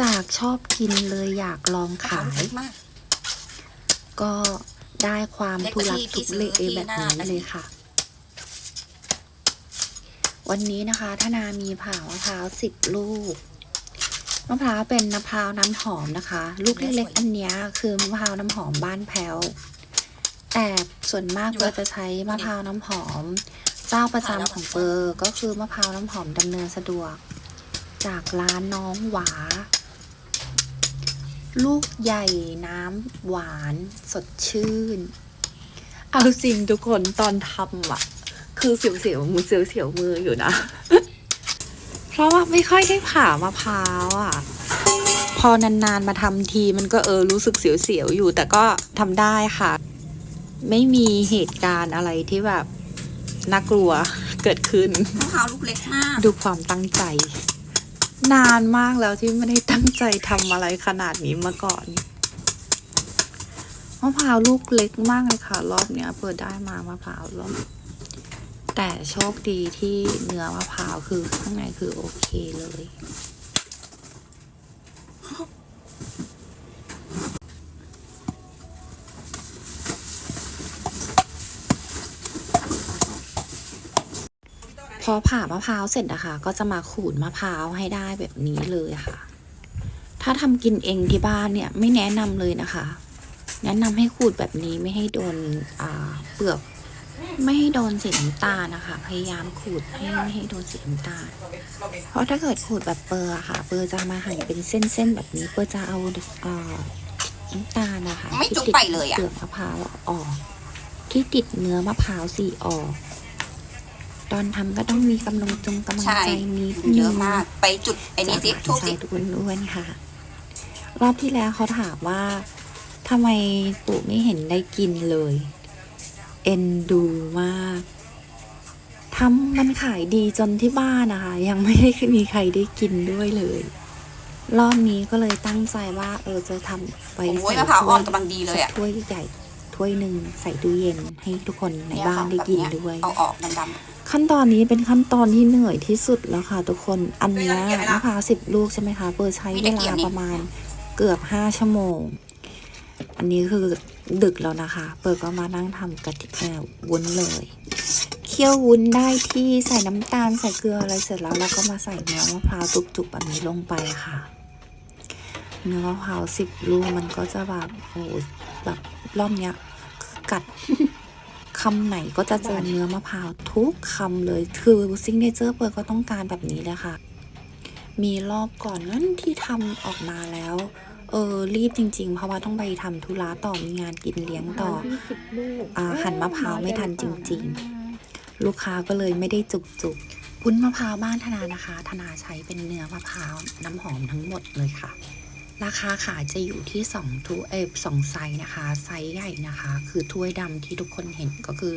จากชอบกินเลยอยากลองขายมากก็ได้ความเล็กทุกว่าลักที่ทุที่เลซื้อที่แบบหน้านี้เลยค่ะ วันนี้นะคะธนามีผ่ามะพร้าวสิบลูกมะพร้าวเป็นมะพร้าวน้ำหอมนะคะ ลูกเล็กๆอันเนี้ยคือมะพร้าวน้ำหอมบ้านแพ้วแต่ส่วนมากเปอร์จะใช้มะพร้าวน้ำหอม เจ้าประจำของเปอร์ก็คือมะพร้าวน้ำหอมดำเนินสะดวก จากร้านน้องหวา ลูกใหญ่น้ำหวานสดชื่น เอาจริงทุกคนตอนทำอะคือเสียวๆมือเสียวๆมืออยู่นะ เพราะว่าไม่ค่อยได้ผ่ามะพร้าวอะพอนานๆมาทำทีมันก็เออรู้สึกเสียวๆอยู่ แต่ก็ทำได้ค่ะ ไม่มีเหตุการณ์อะไรที่แบบน่ากลัวเกิดขึ้นมะพร้าวลูกเล็กมาก ดูความตั้งใจ นานมากแล้วที่ไม่ได้ตั้งใจทำอะไรขนาดนี้มาก่อนมะพร้าวลูกเล็กมากเลยค่ะ รอบเนี้ยเปิดได้มามะพร้าวรอบแต่โชคดีที่เนื้อมะพร้าวคือข้างในคือโอเคเลย พอผ่ามะพร้าวเสร็จนะคะ ก็จะมาขูดมะพร้าวให้ได้แบบนี้เลยค่ะ ถ้าทำกินเองที่บ้านเนี่ยไม่แนะนำเลยนะคะ แนะนำให้ขูดแบบนี้ไม่ให้โดนอ่าเปลือกไม่ให้โดนสีน้ำตาลนะคะ พยายามขูดให้ไม่ให้โดนสีน้ำตาล เพราะถ้าเกิดขูดแบบเปอร์อะค่ะ เปอร์จะมาหั่นเป็นเส้นๆแบบนี้ เปอร์จะเอาอ่าน้ำตาลนะคะไม่ที่จุกติดไปเลยอะเปลือกมะพร้าวออก ที่ติดเนื้อมะพร้าวสีออก ตอนทำก็ต้องมีกำลังจงกำลังใช่ใจนิดเยนึอะงมาก ไปจุดไอ้นี่สิทูบสิจากอ้วนๆค่ะ รอบที่แล้วเขาถามว่าทำไมปู่ไม่เห็นได้กินเลย เอ็นดูมากทำมันขายดีจนที่บ้านนะคะ ยังไม่ได้มีใครได้กินด้วยเลย รอบนี้ก็เลยตั้งใจว่า เออจะทำไปโอ้ยใส่มะพร้าวถ้อ่วอนกำลังดีเลยอะถ้วยใหญ่ ถ้วยหนึ่งใส่ตู้เย็นให้ทุกคนในบ้านได้กินด้วย เอาออกดำขั้นตอนนี้เป็นขั้นตอนที่เหนื่อยที่สุดแล้วค่ะ ทุกคนอันเนี้ยเวลาเก็บเวลามะพร้าวสิบลูกใช่ไหมคะเปิดใช้มีเวตะเกียลาบนี่ประมาณเกือบห้าชั่วโมง อันนี้คือดึกแล้วนะคะ เปิดก็มานั่งทำกะทิเอ่อวุ้นเลยเคี่ยววุ้นได้ที่ใส่น้ำตาลใส่เกลืออะไรเสร็จแล้วแล้วก็มาใส่เนื้อมะพร้าวจุกๆอันนี้ลงไปค่ะ เนื้อมะพร้าวสิบลูกมันก็จะแบบโอ้โห แบบรอบเนี้ยกัดคำไหนก็จะเจอเนื้อมะพร้าวทุกคำเลยคือซิงเนเจอร์เปิดก็ต้องการแบบนี้เลยค่ะ มีรอบก่อนนั้นที่ทำออกมาแล้ว เออรีบจริง ๆ เพราะว่าต้องไปทำธุระต่อมีงานกินเลี้ยงต่ออ่าหั่นมะพร้าวไม่ทันจริง ๆ ลูกค้าก็เลยไม่ได้จุกจุกๆวุ้นมะพร้าวบ้านธนานะคะ ธนาใช้เป็นเนื้อมะพร้าวน้ำหอมทั้งหมดเลยค่ะ ราคาขายจะอยู่ที่สองถ้วยสองไซส์นะคะ ไซส์ใหญ่นะคะ คือถ้วยดำที่ทุกคนเห็นก็คือ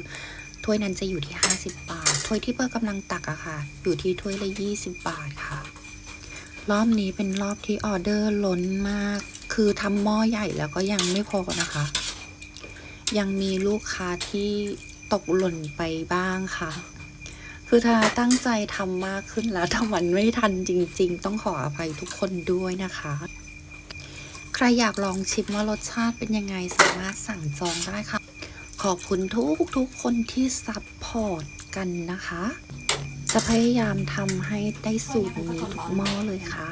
ถ้วยนั้นจะอยู่ที่ 50 บาท ถ้วยที่เปิ้ลกำลังตักอะค่ะ อยู่ที่ถ้วยละ 20 บาทค่ะ รอบนี้เป็นรอบที่ออเดอร์ล้นมาก คือทำหม้อใหญ่แล้วก็ยังไม่พอนะคะ ยังมีลูกค้าที่ตกหล่นไปบ้างค่ะ คือถ้าตั้งใจทำมากขึ้นแล้วถ้ามันไม่ทันจริง ๆ ต้องขออภัยทุกคนด้วยนะคะ ใครอยากลองชิมว่ารสชาติเป็นยังไงสามารถสั่งจองได้ค่ะ ขอบคุณทุกทุกๆคนที่ซัพพอร์ตกันนะคะ จะพยายามทำให้ได้สูตรนี้ทุกหม้อเลยค่ะ